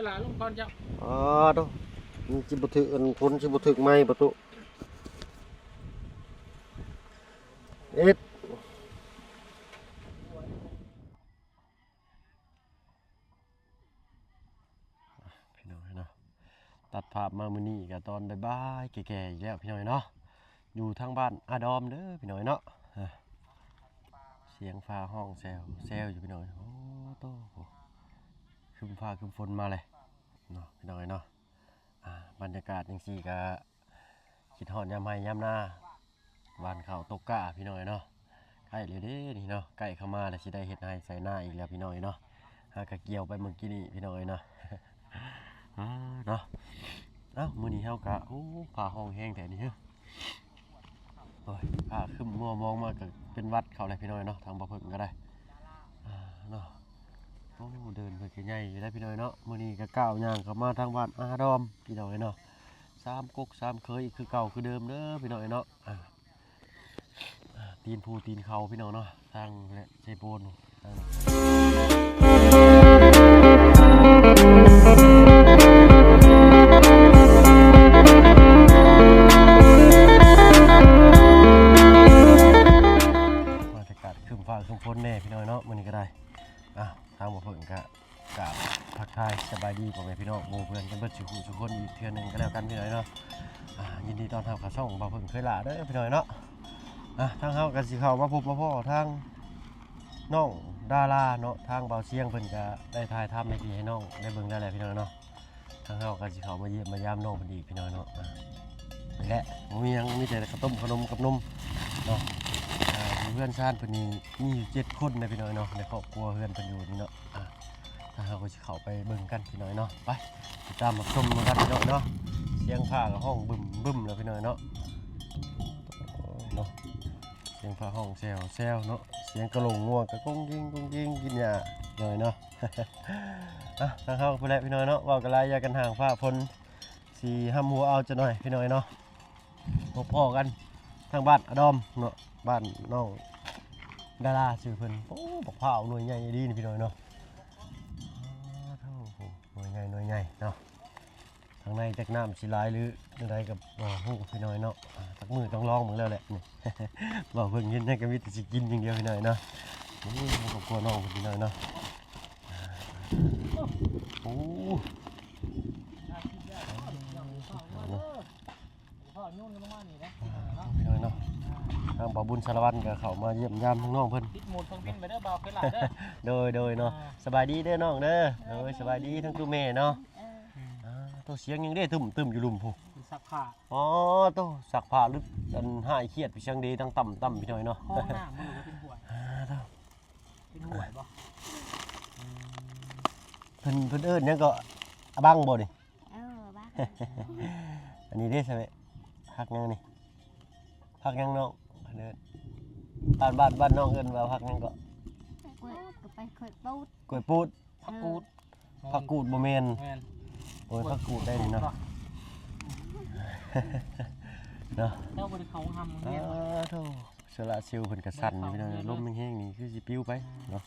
ยหลาลงก่อนเจ้าอ๋อโตมันสิบ่ถึกอันฝนสิบ่ถึกไหมประตูเอ็ดพี่น้องเนาะตัดภาพมามือนี้ก็ตอนบ่ายๆแก่ๆอีกแล้วพี่น้อยเนาะอยู่ทางบ้านอาดอมเด้อพี่น้อยเนาะอะเสียงฟ้าห้องแซวแซวอยู่พี่น้อยโอ้โต ครึมฟ้าครึมฝนมาเลยเนาะพี่น้อยเนาะบรรยากาศจังซี่ก็คิดฮอดยามให้ยามหน้าบานเขาตกกะพี่น้อยเนาะใกล้เลยเด้นี่เนาะใกล้เข้ามาแล้วสิได้เฮ็ดให้ใส่หน้าอีกแล้วพี่น้อยเนาะหากะเกี่ยวไปเมื่อกี้นี่พี่น้อยเนาะเนาะเอ้ามื้อนี้เฮากะโอ้ผ้าห้องแห้งแท้นี่เฮ้อโอ้ยผ้าขึ้นมัวมองมาก็เป็นวัดเขาเลยพี่น้อยเนาะทางบ่เพิ่งก็ได้เนาะ โอ้เดินไปก็ใหญ่ได้พี่น้อยเนาะมื้อนี้ก็ก้าวย่างเข้ามาทางบ้านอาดอมพี่น้อยเนาะสามกกสามเคยคือเก่าคือเดิมเด้อพี่น้อยเนาะตีนภูตีนเขาพี่น้องเนาะทางและใจโปน เขาช่องบ่าเพิ่งเคยลาเด้อพี่น้อยเนาะอะทางเฮาก็สิเข้ามาพบมาพ่อทางน้องดาราเนาะทางเบาเสียงเพิ่นก็ได้ถ่ายทำในที่ให้น้องได้เบิ่งได้แล้วพี่น้อยเนาะทางเฮาก็สิเขามาเยี่ยมมายามน้องเพิ่นอีกพี่น้อยเนาะอะนี่แหละบ่มียังมีแต่ข้าวต้มขนมกับนมเนาะเพื่อนชาติเพิ่นนี่มีอยู่เจ็ดคนนะพี่น้อยเนาะในครอบครัวเพื่อนเพิ่นอยู่นี่เนาะอ่าถ้าเราก็สิเข้าไปเบิ่งกันพี่น้อยเนาะไปติดตามมาชมกันพี่น้อยเนาะ สียงผ้ากับห้องบึมบึมแล้วพี่น้อยเนาะเนาะเสียงผ้าห้องแซวแซวเนาะเสียงกระโหลงง่วงกระก้งยิงก้งยิงกินหญ้าหน่อยเนาะอะทางเข้าไปแล้วพี่น้อยเนาะว่ากันหลายากันห่างฟ้าพลสีห้ำหัวเอาจะหน่อยพี่น้อยเนาะพบพ่อกันทางบ้านอดอมเนาะบ้านน้องดาราชื่อเพิ่นโอ้บักพร้าหน่วยใหญ่ดีนี่พี่น้อยเนาะหหน่วยใหญ่หน่วยใหญ่เนาะ ทางในจากน้ำสิลายหรืออะไรกับบ่ฮู้พี่น้อยเนาะตักมือต้องลองมึงแล้วแหละนี่บ่เพิ่งกินให้ก็มีแต่สิกินอย่างเดียวพี่น้อยเนาะนี่มันก็กลัวน้องพี่น้อยเนาะโอ้เนาะพ่อโยนลงมานี่นะพี่น้อยเนาะทางบ่าบุญสารวัตรก็เขามาเยี่ยมยามทั้งน้องเพิ่นติดหมดเครื่องบินไปเด้อเบาเคยหลาเด้อโดยโดยเนาะสบายดีเด้อน้องเด้อโดยสบายดีทั้งตู้แม่เนาะ ตัวเสียงยังได้ตึมตึมอยู่ลุมพูมีสักผ้าอ๋อตัวสักผ้าลึกอันห้ายเครียดพี่เชียงดีทั้งต่ำต่ำพี่น้อยเนาะห้องน้ำมันก็เป็นห่วยอ่าเด้อเป็นห่วยบ่เพิ่นเพิ่นเอิ้นหยังก็อะบังบ่นี่ เออบ้าอันนี้เด้ใช่ไหมพักยังนี่พักยังน้องเด้อบ้านบ้านบ้านน้องเอิ้นว่าพักยังก็กล้วยก็ไปเคยปูดกล้วยปูดผักกูดผักกูดบ่แม่นแม่น โอ้ยผักกูดได้นี่เนาะเนาะเจ้าบริเขาทำมึงอ้าเนี่ยวโธ่เสอละซิลเพิ่นก็สั่นอยู่พี่น้องลมแห้งๆนี่คือสิปลิวไปเนาะ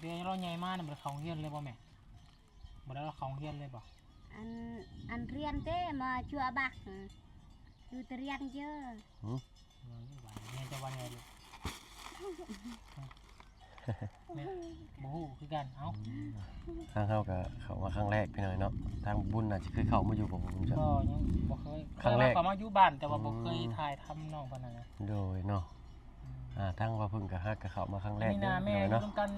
เดี๋ยวเราใหญ่มากเนี่ยบริเขาเฮียนเลยบ่แม่บ่ได้เราเขาเฮียนเลยบ่อันอันเรียนเต้มาชัวบักดูแต่เรียนเยอะเออนี่ว่าแม่จะว่าไงลูก แม่บ่ฮู้คือกันเอ้าทางเฮาก็เข้ามาครั้งแรกพี่น้อยเนาะทางบุญน่ะสิเคยเข้ามาอยู่บ่ผมจ้ะ ก็ยังบ่เคยครั้งแรกเคยว่าเขามาอยู่บ้านแต่ว่าบ่เคยถ่ายทำน้องปานนั้นนะโดยเนาะอ่าทางว่าเพิ่งก็ฮักก็เข้ามาครั้งแรกนี่เด้อนะพี่แม่น้อยอยู่เนาะร่วมกัน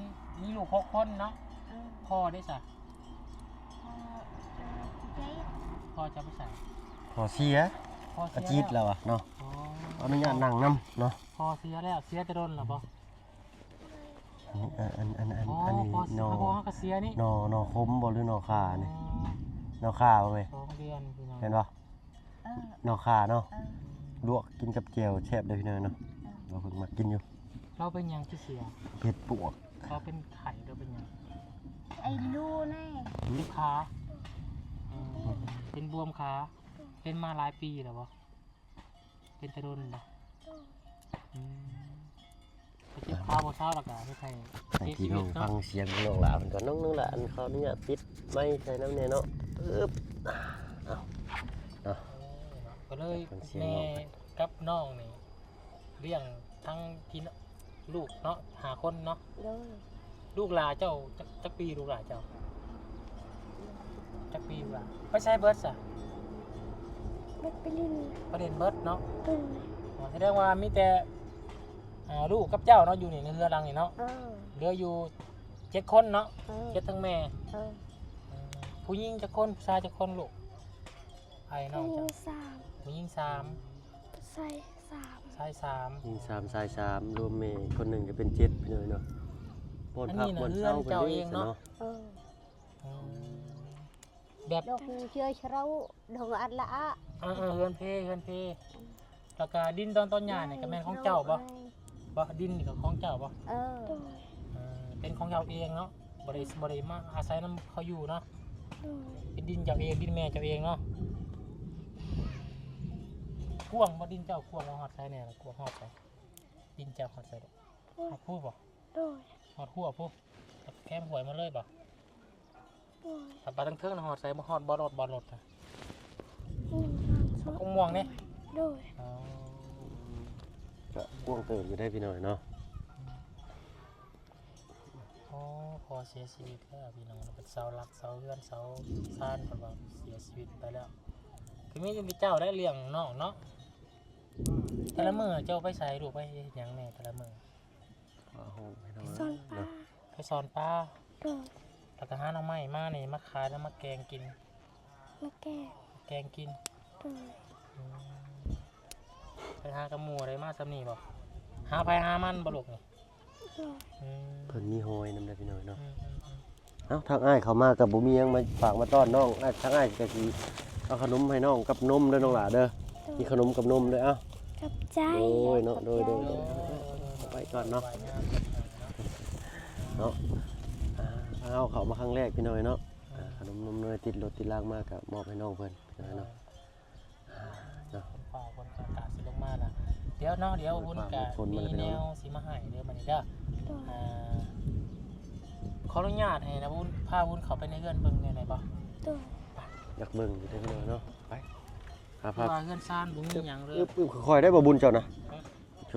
มีลูกหกคนเนาะเออพ่อได้จ้ะพอเจ๊พ่อจะไปใส่พอเสียพ่ออาเสีจียดแล้วแล้วอะเนาะอ๋อขออนุญาตนั่งนํเนาะพ่อเสียแล้วเสียจะโดนหรอบ่ อันนี้อันอันอันอ๋ออันนี้พ่อเสีนยอพ่อเขาก็เสียนี่นอนอคมบ่หรือนอขานี่อ๋นอขาบ่แม่อสองเดือนพี่น้องเห็นบ่เออนอขาเนาะเออลวกกินกับแจ่วแซ่บเด้อพี่น้อยเนาะเราเพิ่งมากินอยู่เราเป็นหยังที่เสียเผ็ดปวกเราเป็นไข่เราเป็นหยังไอ้ลูนี่ลูกค้าอืมเป็นบวมขาเป็นมาหลายปีแล้วบ่เป็นตะโดนบ่อืม เป็นเจ็บขาบ่เช้าแล้วก็ให้ใครให้พี่น้องฟังเสียงน้องหลาเพิ่นก่อนน้องน้องหลาอันเขาเนี่ยปิดไม่ใส่น้ำเนี่ยเนาะปึ๊บเอาเอาก็เลยฟังเสียงแม่น้องไปกับน้องนี่เลี้ยงทั้งพี่น้องลูกเนาะหาคนเนาะโดยลูกหลาเจ้าจักจักปีลูกหลาเจ้าจักปีลูกหลาไม่ใช่เบิร์ดสะเด็กไปลินประเด็นเบิร์ดเนาะตึงอ๋อแสดงว่ามีแต่ อ่าลูกกับเจ้าเนาะอยู่นี่ในเรือรังนี่เนาะเออเหลืออยู่เจ็ดคนเนาะเออเจ็ดทั้งแม่เอออืมผู้หญิงจะคนผู้ชายจะคนลูกไอ้น้องยิเจ้างสามผู้หญิงสามใส่สามชายสาม ยิงสามสายสามรวมเมย์คนหนึ่งจะเป็นเจ็ดพี่น้อยเนาะปนพักปนเศร้าไปเรื่อยเนาะเอออืมแบบดอกเชื่อเชราดอกอัดละอะเออเออเฮือนเพเฮือนเพแล้วก็ดินตอนต้นหญ้าเนี่ยก็แม่นของเจ้าบ่ บ่ดินนี่ก็ของเจ้าบ่เออ เออเป็นของเจ้าเองเนาะบ่ได้บ่ได้มาอาศัยนํเขาอยู่เนาะเป็นดินเจ้าเองดินแม่เจ้าเองเนาะกวางบ่ดินเจ้ากวางเอาฮอดใส่เนี่ยล่ะกวางฮอดใส่ดินเจ้าฮอดใส่ดอกฮอดพูดบ่โดยฮอดหัวพูดแก้มหวยมาเลยบ่โดยถ้าปลาทั้งเทิงน่ะฮอดใส่บ่ฮอดบ่รอดบ่รอดน่ะหนึ่งสองกงม่วงนี่โดย อ๋อ ก็พ่วงเติมอยู่ได้พี่น้อยเนาะอ๋อพอเสียชีวิตแล้วพี่น้องเป็นเสาหลักเสาเรือนเสาซ่านเพิ่นว่าเสียชีวิตไปแล้ว คือมีแต่เจ้าได้เลี้ยงน้องเนาะแต่ละมื้อเจ้าไปใส่ลูกไปเฮ็ดหยังแม่แต่ละมื้อฟ้าห้องพี่น้อยซ่อนปลาเนาะไปสอนปลาโดยแล้วก็หาหน่อไม้มานี่มาขายแล้วมาแกงกิน มาแก่แกงกินโดยอืม ไปหากระหมูอะไรมาซำนี่บ่หาไปหามันบ่ลูกนี่โดยอืมเพิ่นมีหอยนำได้พี่น้อยเนาะอืมอืมอืมเอ้าทางอ้ายเขามากับบุมีหยังมาฝากมาต้อนน้องอ้ายทางอ้ายก็สิเอาขนมให้น้องกับนมเด้อน้องหลาเด้อโดมียขนมกับนมด้วยเอ้า กับใจโอ้ยเนาะโดยโดยโอ้ไปก่อนเนาะไปงามเนาะ เนาะอ่าเอาเขามาครั้งแรกพี่น้อยเนาะอ่าขนมนมเนยติดรถติดล่างมากกับมอบให้น้องเพิ่นพี่น้อยเนาะเนาะคนฝ่าคนอากาศสิลงมาล่ะ เดี๋ยวเนาะเดี๋ยววุ้นกะฝนมามีแล้วพี่แนน้องวสิมาให้เด้อบัดนี้เด้อโดยอ่าขออนุญาตให้นะวุ้นพาวุ้นเข้าไปในเรือนเบิ่งได้ไหนบ่โดยอยากเบิ่งอยู่ได้อพี่น้อยเนาะไปครัเพราะว่าเรือนซ่านบ่มีหยังเลยอึ๊บอึ๊บค่อยๆได้บ่บุญเจ้านะ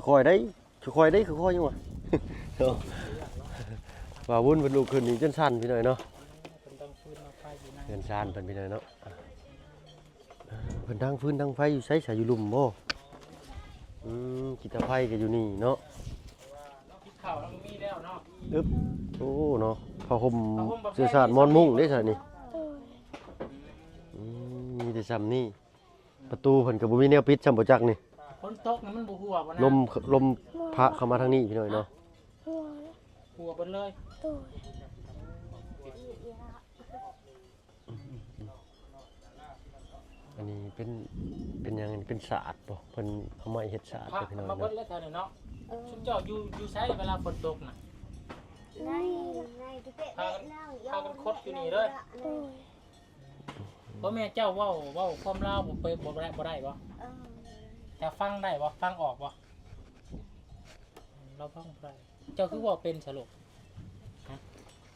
ค่อยๆได้ค่อยๆได้ค่อยๆยังวะเนาะว่าบุญเป็นลูกขึ้นนี่จนสั่นพี่น้อยเนาะเพิ่นต้องฟื้นมาไฟอยู่นั่นเงินซ่านเพิ่นพี่น้อยเนาะอ่าเพิ่นดังฟืนดังไฟอยู่ไสสายอยู่ลุ่มบ่ อืมกิตาไฟก็อยู่นี่เนาะคิดข่าวแล้วมีแล้วเนาะอึ๊บโอ้เนาะผ้าห่มเสื้อสาดมอนมุ้งได้ซะนี่โดยอืมมีแต่ซ้ำนี่ ประตูเพิ่นก็บ่มีแนวปิดซ้ำบ่จักนี่ฝนตกน่ะมันบ่หัวบ่นะลมลมพระเข้ามาทางนี้พี่น้อยเนาะหัวหัวเบิ่นเลย โดย นนี้เป็นเป็นหยังเป็นศาสตร์บ่เพิ่นเอาไม้เฮ็ดศาสตร์พระเด้อพี่น้อยมาเบิ่เนาะนแล้วเท่านี้เนาะเออชุมเจ้าอยู่อยู่ใช้เวลาฝนตกน่ะ ในในที่เป็ดนั่งพากันคดอยู่นี่เลยโดยบ่แม่เจ้าเว้าเว้าความลาวบ่ไปบ่ได้บ่ได้บ่เออจะฟังได้บ่ฟังออกบ่เราฟังบ่ได้เจ้าคือเว่าเป็นสรุปฮะ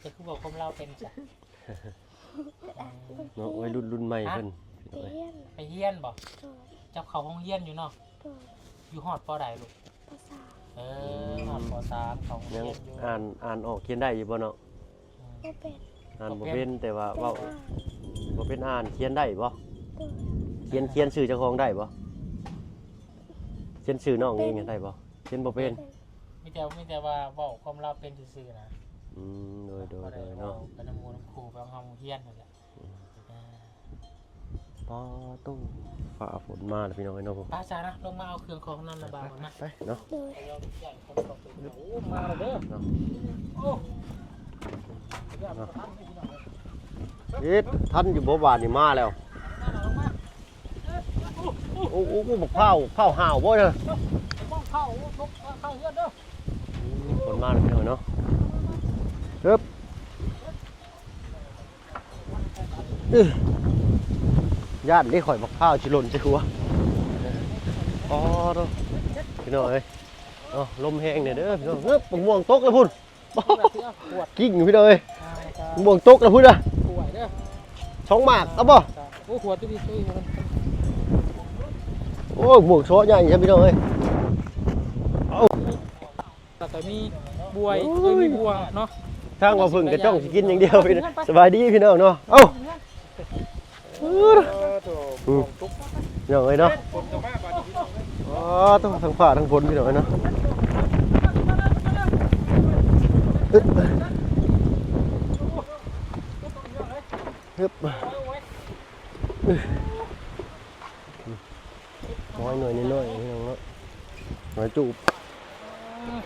เจ้าคือเว่าความลาวเป็นจ้ะ เนาะวัยรุ่นรุ่นใหม่เพิ่น พี่น้อยเรียนไปเฮียนบ่โดยเจ้าเข้าห้องเฮียนอยู่เนาะโดยอยู่ฮอดปอใดลูกภาษาเออฮอดปอสามเข้าห้องยังเฮียนอยู่อ่านอ่านออกเขียนได้อยู่บ่เนาะก็เป็นอ่านบ่บ่เป็เป็นนแต่ว่าเป็นเว้าอ่านบ่เป็นอ่านเขียนได้บ่โดยเขียนเขียนชื่อเจ้าของได้บ่เขียนชื่อน้องเองได้บ่เขียนบ่เป็นมีแต่มีแต่ว่าเว้าความลาวเป็นซื่อๆนะอืมโดยโดยบ่โดได้ยเว้าเนาะเป็นน้ำมูน้ำครูไปห้องเฮียนนั่นแหละอ่า ปอตู้ฝ่าฝนมาแล้วพี่น้องไอ้น้องป้าจ๋านะลงมาเอาเครื่องของนั่นระบายก่อนนะไปเนาะโดยไปเอาใหญ่คนตกไปโอ้มาแล้วเด้อเนาะโอ้ยอดประทับพี่น้องเลยเฮ็ดท่านอยู่บ่บานนี่มาแล้วนั่นน่ะลงมาโอ้โอ้บักเผาเผาห่าวบ่เด้อมองเข้าลุกเข้าเฮือนเด้อฝนมาแล้วพี่น้องเนาะฮึบอื้อ ย่านได้ข่อยบักเผาสิหล่นใส่หัวอ๋อเนาะพี่น้องเอ้ยโอ้อ๋อลมแห้งเนี่ยเด้อพี่น้องเงือบมะม่วงตกแล้วพุ่นแบบที่เอาขวดกิ้งอยู่พี่น้องเอ้ยอ่าจะมะม่วงตกแล้วพุ่นอะขวดเด้อช่องหมากเอาบ่โอ้ขวดตัวนี้ตัวนี้มันโอ้ยหมวกโชะใหญ่ใช่พี่น้องเอ้ยแต่มีบวยเอ้ยมีบวงเนาะทางว่าเพึ่งกระจ้องสิกินอย่างเดียวพี่น้องสบายดีพี่น้องเนาะเอ้าเออตัวบวงตุ๊กพี่น้องเอ้ยเนาะอ๋อต้องทั้งฝ่าทั้งฝนพี่น้องเอ้ยเนาะอึ๊บฮึบน้อยหน่อยนิดหน่อยพี่น้องเนาะน้อยจูบ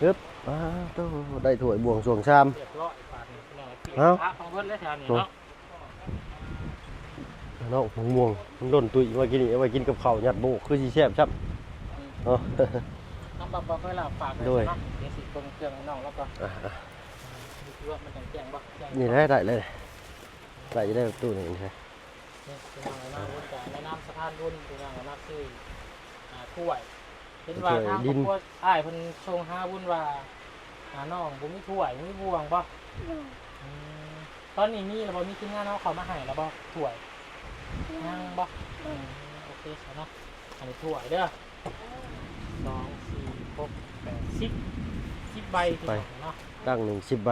ฮึบอ้าวต้องได้ถ้วยบวงสรวงชามเรียบร้อยบาดนี้พี่น้องเอ้าพระของเพิ่นเลยแถวนี้เนาะ เนาะม่วงม่วงมันหล่นตุยมากินนี่เอาไว้กินกับข้าวยัดโบกคือสิแซ่บครับเนาะ น้ำบับบับเคยหลับฝากเลยด้วย เนาะเดี๋ยวสิเบิ่งเครื่องให้น้องแล้วก็อะอะดูสิว่ามันจะแจ้งบ่แจ้งนี่ได้ได้เลยได้จะได้ตู้นี่ใช่นี่พี่น้องเอาน้ำบุญจากแม่น้ำสะพานบุญพี่น้องเอาน้ำซื้ออ่าถ้วยเห็นว่าทางครอบครัวอ้ายเพิ่นชงหาบุญว่าหาน้องบ่มีถ้วยบ่มีบวงบ่อืมตอนนี้มีแล้วบ่มีทีมงานเอาเขามาให้แล้วบ่ถ้วย ยังบ่อืมโอเคซะเนาะอันนี้ถ้วยเด้อสองสี่หกแปดสิบสิบใบพี่น้องเนาะตั้งหนึ่งสิบใบ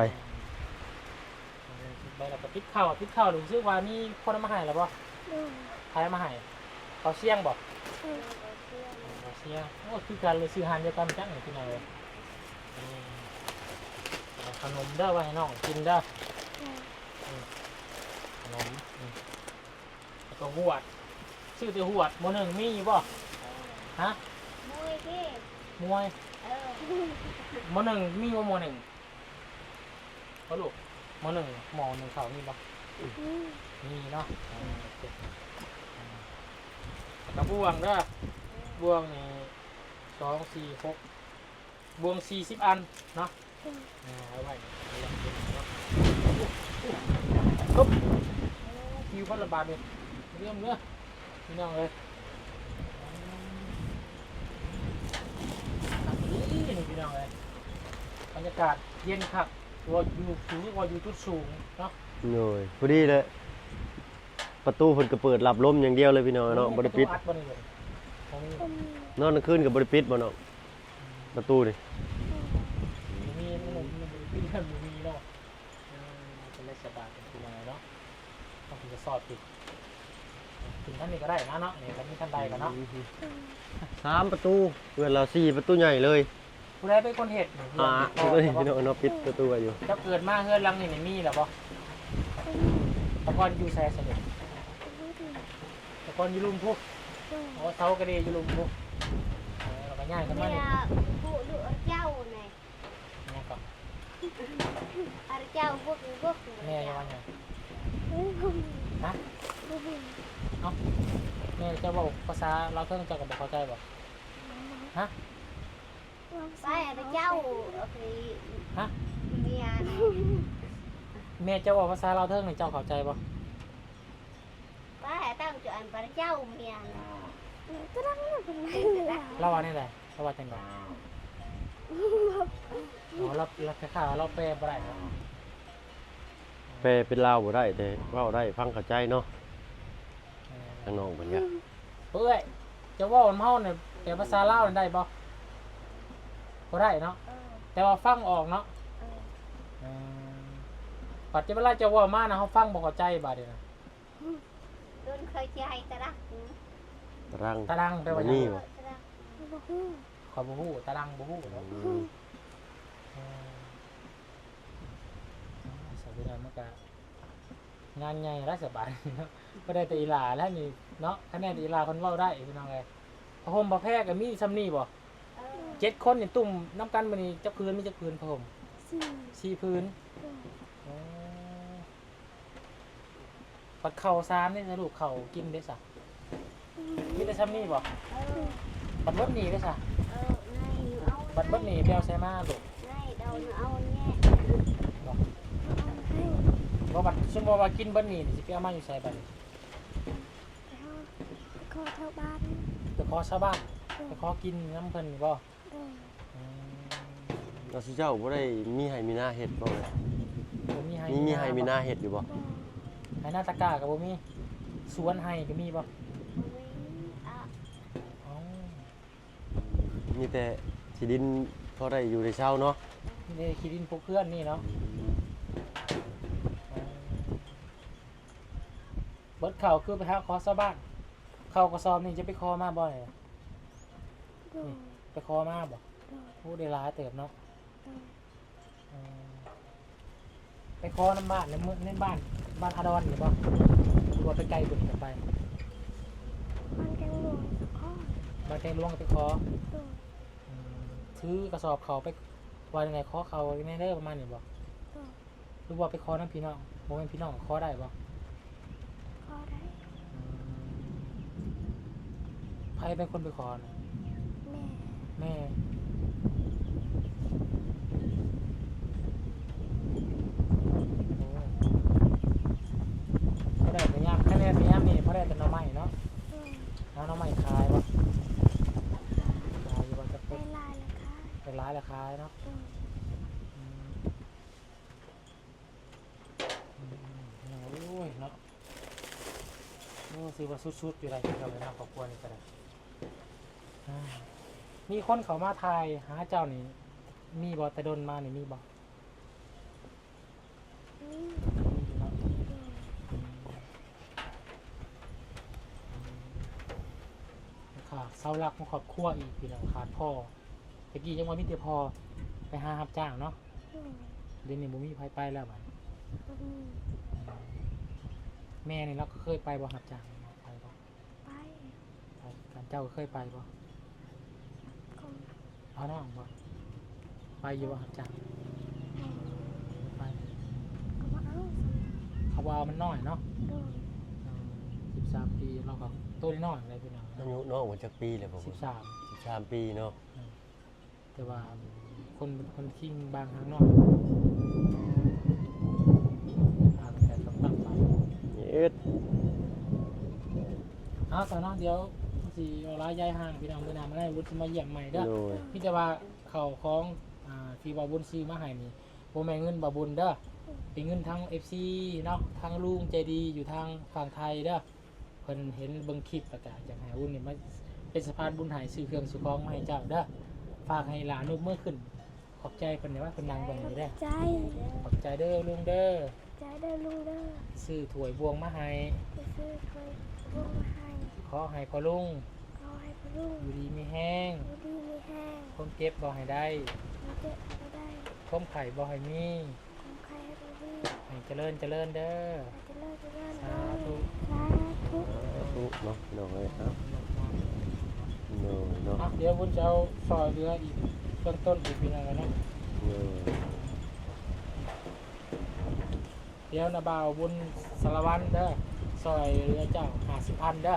ใบแล้วก็ติดข้าวติดข้าวหนูซื้อว่ามีคนเอามาให้แล้วบ่ใครเอามาให้เขาเสี่ยงบ่เขาเสี่ยงโอ้คือกันเลยซื้อหานเดียวกันจังเลยพี่น้องเลยอืมเอาขนมเด้อไว้ให้น้องกินเด้ออืมขนมอืมแล้ว ก็หวดซื้อแต่หวดหมหนึ่งมีอยู่บ่ฮะมวยพี่มวยเออหมหนึ่งมีบ่หมหนึ่งเขาลูกหมหนึ่งหมอหนึ่งเขามีบ่นี่เนาะอ่าโอเคอ่าแล้วก็บวงเด้อบวงนี่สองสี่หกบวงสี่สิบอันเนาะอ่าเอาไว้เอาไว้เก็บเนาะปุ๊บคิวพันละบาทเลย เรื่องเนื้อพี่น้องเลยอ่านี่นี่พี่น้องเลยบรรยากาศเย็นคักว่าอยู่สูงว่าอยู่จุดสูงเนาะโอ้ยพอดีเลยประตูเพิ่นก็เปิดรับลมอย่างเดียวเลยพี่น้องเนาะบ่ได้ปิดอัดบ่ได้เลยบ่มีนอนกลางคืนก็บ่ได้ปิดบ่เนาะประตูนี่มีมันมีมันมีมันมีเนาะอืมเป็นเลขสบายเป็นคือยังไงเนาะต้องถึงจะสอดติด ถึงท่านนี้ก็ได้นะเนาะเนี่ยก็มีท่านใดกันเนาะสามประตูเพื่อนเราสี่ประตูใหญ่เลยผู้ใดเป็นคนเห็ดนี่อ่าเพื่เพื่ออนนพี่น้องเนาะปิดประตูไว้อยู่ เจ้าเกิดมาเฮือนหลังนี่ไม่มีหรอบ่ตะกอนอยู่แซ่สนิทตะกอนอยู่ลุมพุกโอ้เสากระเดยอยู่ลุมพุกเออเราก็ย่างกันมาเนี่เนี่ยยผู้ดูเจ้าเนี่ยเนี่ยก็อาเจ้าพวกพวกแม่ยังว่าไงฮะ เอ้าแม่จะบอกภาษาเราวเทิงเจะกับบอกเข้าใจบ่ฮะไปอาเจ้าโอเคฮะ เมียนะแม่จะบอกภาษาเราวเทิงนี่เจ้าเข้าใจบ่ไปตั้งจวนไปเจ้าเมียนะเราว่านี่แหละเราว่าจังไดอ๋อเราเราแค่ข่าวเราแปลบ่ได้ครับแปลเป็นลาวบ่ได้แต่เว้าได้ฟังเข้าใจเนาะ เออทางน้องเพิ่นก็เอ้ยจะเว่ามันเฮาเนี่ยแต่ภาษาลาวนี่ได้บ่บ่ได้เนาะเออแต่ว่าฟังออกเนาะเอออืมปัจจุบันเราจะเว่ามานะเฮาฟังบ่เข้าใจบาดนี้นะโดนเคยใจตะรักตารางตารางแปลว่าหนี่ยังวะ ตะรักขอยบ่ฮู้ตารางบ่ฮู้เนาะ อืมเออสวัสดีครับมันก็งานใหญ่และสบายเนาะ ก็ได้แต่อีหลาแล้วนี่เนาะคะแนนอีหลาคนเว้าได้พี่น้องเอ้ยพระห่มพระแพรก็มีซ้ำนี่บ่เออเจ็ดคนนี่ตุ่มน้ำกันมื้อนี้จักพื้นมีจักพื้นพระห่มสี่พื้นอ๋อปัดเข่าซามนี่สรุปเข่ากินได้ซะมีแต่ซ้ำนี่บ่เออบัดเบิดหนีได้ซะเออนายเอาบัดเบิดหนีไปเอาใส่มาลูกนายเดาเอาเนี่ยบ่บัดสมมุติว่ากินเบิดหนีนี่สิไปเอามาอยู่ใส่บัดนี้ข อเท่าบ้านไปขอชาวบ้านไปขอกินน้ำเพิ่นนี่บ่เอออืมเราสิเจ้าบ่ได้มีให้มีหน้าเฮ็ดบ่เลยบ่มีให้มีมีให้มีหน้าเฮ็ดอยู่บ่ให้หน้าตะกร้าก็บ่มีสวนให้ก็มีบ่วิ่งอะอ๋อมีแต่ที่ดินพอได้อยู่ได้เช่าเนาะนี่ขี้ดินพวกเพื่อนนี่เนาะอ๋อเบิดเข่าคือไปหาคอซะบ้าน เข้ากระสอบนี่จะไปคอมาบ่เนี่ยโดยไปคอมาบ่โดยผู้ได้ร้ายเติบเนาะโดยอืมไปคอน้ำบ้านในเมืองในบ้านบ้านอาดอนหรือบ่หรือว่าไปไกลบุญกันไปมันจังหลวงสะข้อบ้านแกงหลวงก็ไปคอโดยอืมถือกระสอบเขาไปว่ายังไงคอเขาในเด้อประมาณนี้บ่โดยหรือว่าไปคอน้ำพี่น้องบ่เป็นพี่น้องคอได้บ่ข้อได้ อืมใครเป็นคนไปคอน่ะแม่แม่ โอ้เขาได้แต่ยามคะแนนแต่ยามนี่เขาได้แต่หน้ำใหม่เนาะโดยเอาหน้ำใหม่ขายบ่ขายอยู่บ่จะได้เป็นลายแล้วค่ะเป็นร้ายราคายเนาะ โดยอืมอืมอืมโอ้ยเนาะโอ้สิว่าสุดๆอยู่ไรที่เราเลยเนาะครอบครัวนี่ก็ได้อ่า มีคนเขามาทายหาเจ้านี่ มีบอแต่ดนมานี่มีบอนี่มีอยู่เนาะโดยอืมขาดเสาหลักของครอบครัวอีกพี่น้องขาดพ่อตะกี้ยังว่ามีแต่พ่อไปหารับจ้างเนาะโดยเดี๋ยวนี้บ่มีไผไปแล้วบัดบ่มีแม่นี่เราก็เคยไปบ่รับจ้างไปบ่ไปไปกันเจ้าก็เคยไปบ่ก็ เอาน้องบ่ไปอยู่บ่รับจ้างแม่ไปก็มาเอาเขาว่ามันน้อยเนาะโดยสิบสามปีเราก็ตัวน้อยๆเลยพี่น้องอายุน้องว่าจักปีเลยบ่สิบสาม13ปีเนาะแต่ว่าคนคนทิ้งบางครั้งนอกอาจจะต้องตั้งไปเอ็ดเอาแต่เนาะเดี๋ยว สิเอาร้ายย้ายห่างพี่น้องเมื่อนานมาได้วุฒิมาเยี่ยมใหม่เด้อ โดย พี่จะว่าเขาของอ่าที่บาบุญซื้อมาให้นี่โบแม่นเงินบาบุญเด้อเป็นเงินทาง FC เนาะทางลุงใจดีอยู่ทางฝั่งไทยเด้อเพิ่นเห็นเบิ่งคลิปแล้วก็อยากให้วุ้นนี่มาเป็นสะพานบุญใหายซื้อเครื่องสุของมาให้เจ้าเด้อฝากให้หลานนุกเมื่อขึ้น ขอบใจเพิ่นได้ว่าเพิ่นนางเบิ่งนี่เด้อใจ ขอบใจเด้อลุงเด้อใจเด้อลุงเด้อซื้อถ้วยบวงมาให้ จะซื้อถ้วยพวงมาให้ ขอให้พ่อลุงขอให้พ่อลุงอยู่ดีมีแห้งอยู่ดีมีแห้งความเก็บบ่ให้ได้มีเจ็บก็ได้ความไข่บ่ให้มีของใครให้พ่อลุงให้เจริญเจริญเด้ออาจจะเลิกจะเลิกสาธุสาธุสาธุเนาะพี่น้องเอ้ยครับโดยเนาะอะเดี๋ยวบุญจะเอาซอยเรืออีกเบื้องต้นอีกปีหนึงแล้วเนาะโดยเดี๋ยวนาบ่าวบุญสารวัตรเด้อซอยเรือเจ้าหาสิพันเด้อ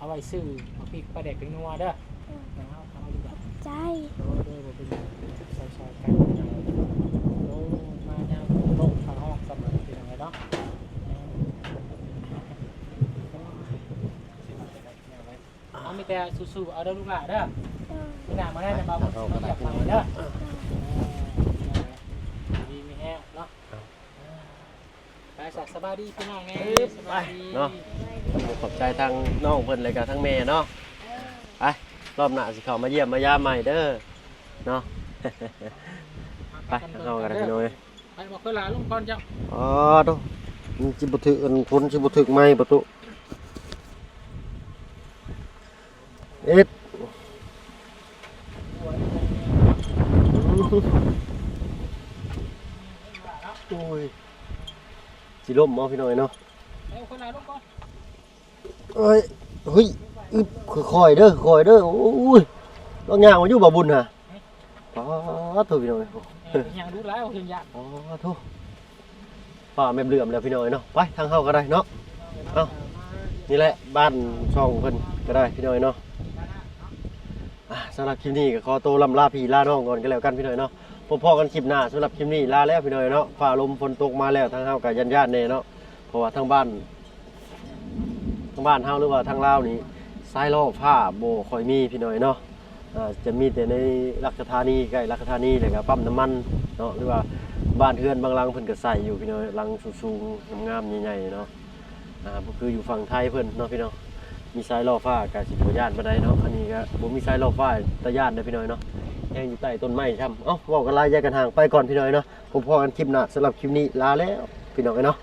เออเอาไว้ซื้อเอาพริกปลาเด็กเป็นนัวเด้อเออเอาเอาดีกว่าใจโอ้เด้อบ่เป็นหยังซอยซอยกันโอ้มาแนวลงทางห้องสำหรับปีหนึงเลยเนาะเอามีแต่สู้ๆเอาเด้อลูกหลานเด้อเออพี่หน้ามาได้นาบ่าวบุญมาอยากฟังเด้อดีมีแห้งเนาะไปสักสบายดีพี่น้องไงสบายดีเนาะ ขอบใจทางน้องเพิ่นเลยกับทางแม่เนาะไปรอบหน้าสิเข้ามาเยี่ยมมายามใหม่เด้อเนาะ ไปเอากันพี่น้องเอ้ยไปบอกเพื่อนหลานลุงก่อนเจ้าอ๋อดูมันจิบุถึกอันพ้นจิบุถึกไหมประตูเอ็ดโอ้ยสิล่มเอาพี่น้อยเนาะไปบอกเพื่อนหลานลุงก่อน เอ้ยเฮ้ยอึบค่อยๆเด้อค่อยๆเด้อโอ้ยต้องย่างมาอยู่บ่บุญฮะอ๋อถูกพี่น้อยโอ้เอ้ยยังดูร้ายเอาเพียงยาอ๋อถูกฝ่าแม่เหลื่อมแล้วพี่น้อยเนาะไปทางเข้าก็ได้เนาะเอานี่แหละบ้านช่องเพิ่นก็ได้พี่น้อยเนาะอะสำหรับคลิปนี้ก็ขอตัวลำลาพี่ลาน้องก่อนก็แล้วกันพี่น้อยเนาะพบพอกันคลิปหน้าสำหรับคลิปนี้ลาแล้วพี่น้อยเนาะฟ้าลมฝนตกมาแล้วทางเฮากับยันญาติๆแน่เนาะเพราะว่าทางบ้านางบ้านเฮาหรือว่าทางลาวนี่สายล่อผ้าโบคอยมีพี่น้อยเนาะอ่าจะมีแต่ในรัชธานีใกล้รัชธานีเลยครับปั๊มน้ำมันเนาะหรือว่าบ้านเฮือนบางหลังเพิ่นก็ใส่อยู่พี่น้องหลังสูงๆงามๆใหญ่ๆเนาะอ่าก็คืออยู่ฝั่งไทยเพิ่นเนาะพี่น้องมีสายล่อฟ้ากับสิบ่ย่านบ่ได้เนาะอันนี้ก็บ่มีสายล่อฟ้าตะย่านเด้พี่น้อยเนาะแยังอยู่ใต้ต้นไม้ช่ำเอ้าเว้ากันลายแยกกันห่างไปก่อนพี่น้อยเนาะพบพอกันคลิปหน้าสำหรับคลิปนี้ลาแล้วพี่น้องเอ้ยเนาะ